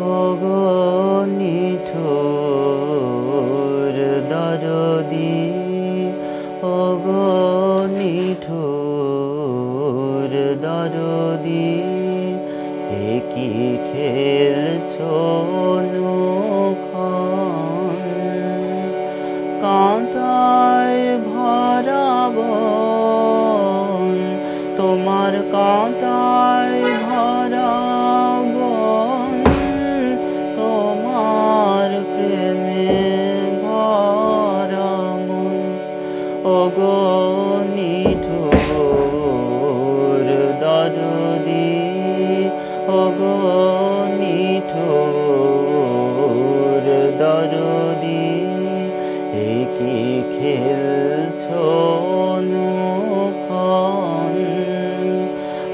ওগো নিঠুর দরদি অগণিঠোর দরদি এ কি খেলছো নুখন নিঠুর দরদি। ওগো নিঠুর দরদি এ কি খেলছো নুখন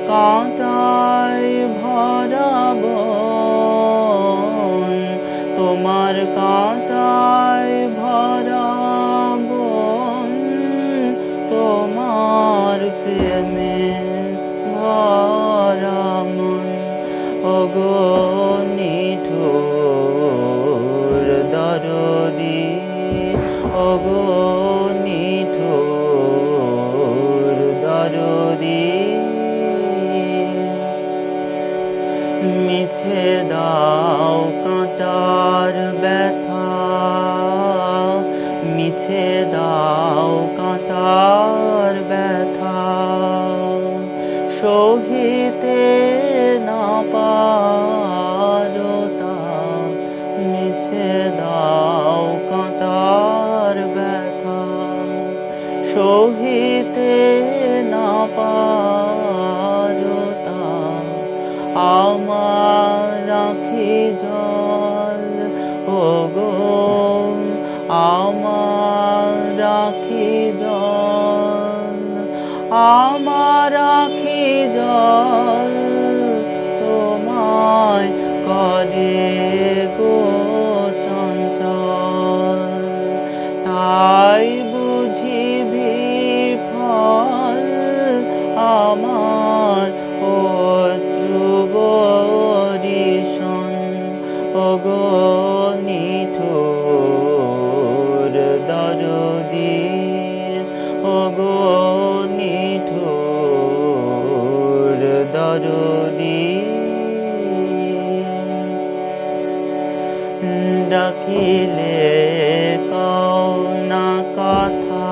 কাঁটায় ভরাব তোমার কাঁটায় মিছে দাও কাঁটার ব্যথা, মিছে দাও কাঁটার ব্যথা। সহিতে না পারতা মিছে দাও কাঁটার ব্যথা। সহিতে না পারতা আমার রাখি জল। ও গো আমার রাখি জল। আমার রাখি জল। নিঠুর দরদি নিঠুর দরদি। ডাকিলে কও না কথা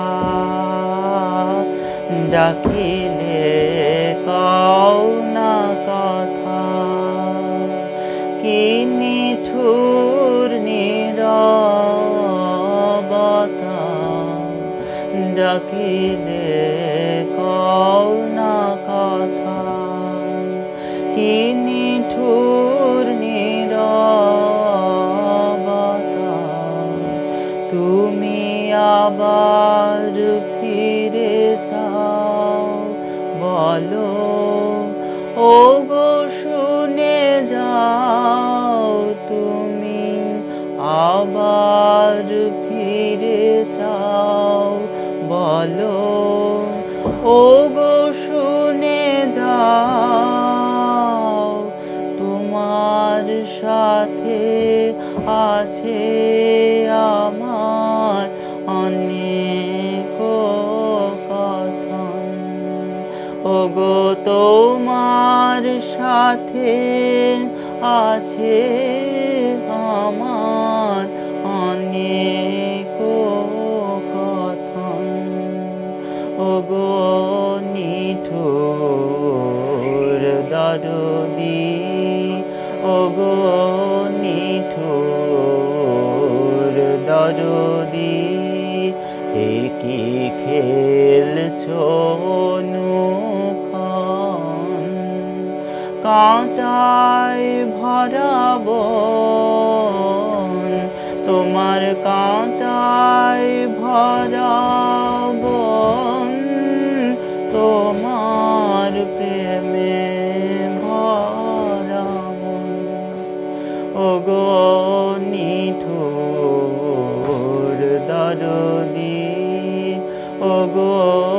ডাকিলে ডাকিলে কও না কথা। কি নিঠুর নীরবতা। তুমি আবার বলো ও গো শুনে যাও, তোমার সাথে আছে আমার অনেক কথন। ওগো, তোমার সাথে আছে আমার অনেক ওগো নিঠুর দরদি এ কি খেলছো নুখন কাঁটায় ভরাব তোমার কাঁটায় ভরাব তোমার 먹어